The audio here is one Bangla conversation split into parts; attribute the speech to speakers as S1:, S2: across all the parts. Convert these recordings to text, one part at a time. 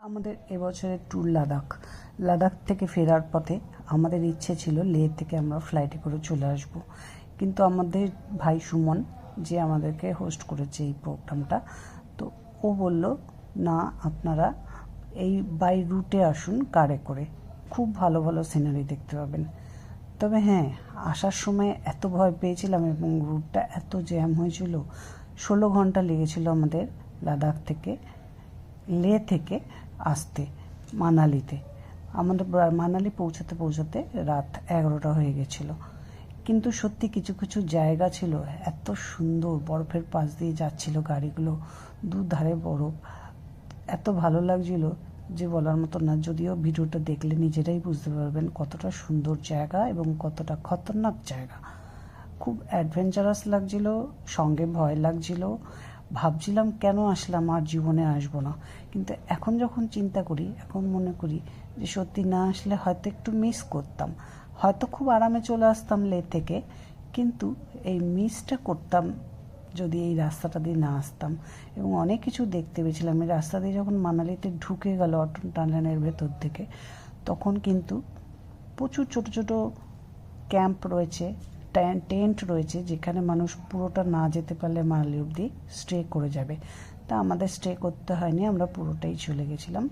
S1: আমাদের এবছরের ট্যুর লাদাখ। লাদাখ থেকে ফেরার পথে আমাদের ইচ্ছে ছিল লে থেকে আমরা ফ্লাইটে করে চলে আসব। কিন্তু আমাদের ভাই সুমন, যে আমাদেরকে হোস্ট করেছে এই প্রোগ্রামটা তো ও বলল, না, আপনারা এই বাই রুটে আসুন কারে করে। খুব ভালো ভালো সিনারি দেখতে পাবেন। তবে হ্যাঁ আসার সময় এত ভয় পেয়েছিলাম এবং রুটটা এত জ্যাম হয়েছিল, ষোলো ঘণ্টা লেগেছিল আমাদের লাদাখ থেকে। লে থেকে আসতে, মানালিতে। আমাদের মানালি পৌঁছাতে পৌঁছাতে রাত এগারোটা হয়ে গেছিল। কিন্তু সত্যি কিছু কিছু জায়গা ছিল এত সুন্দর, বরফের পাশ দিয়ে যাচ্ছিল গাড়িগুলো, দুধারে বরফ। এত ভালো লাগছিল যে বলার মতো না, যদিও ভিডিওটা দেখলে নিজেরাই বুঝতে পারবেন কতটা সুন্দর জায়গা এবং কতটা খতরনাক জায়গা। খুব অ্যাডভেঞ্চারাস লাগছিল, সঙ্গে ভয় লাগছিল ভাবছিলাম কেন আসলাম আর জীবনে আসব না। কিন্তু এখন যখন চিন্তা করি, এখন মনে করি যে সত্যি না আসলে হয়তো একটু মিস করতাম। হয়তো খুব আরামে চলে আসতাম লে থেকে, কিন্তু এই মিসটা করতাম যদি এই রাস্তাটা দিয়ে না আসতাম। এবং অনেক কিছু দেখতে পেয়েছিলাম। এই রাস্তা দিয়ে যখন মানালিতে ঢুকে গেল অটন টানেলের ভেতর থেকে, তখন কিন্তু প্রচুর ছোট ছোট ক্যাম্প রয়েছে। টেন্ট রয়েছে যেখানে মানুষ পুরোটা না যেতে পারলে মানালি অব্দি স্টে করে যাবে। তা আমাদের স্টে করতে হয়নি, আমরা পুরোটাই চলে গেছিলাম।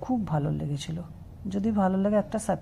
S1: খুব ভালো লেগেছিল। যদি ভালো লাগে একটা সাবস্ক্রাইব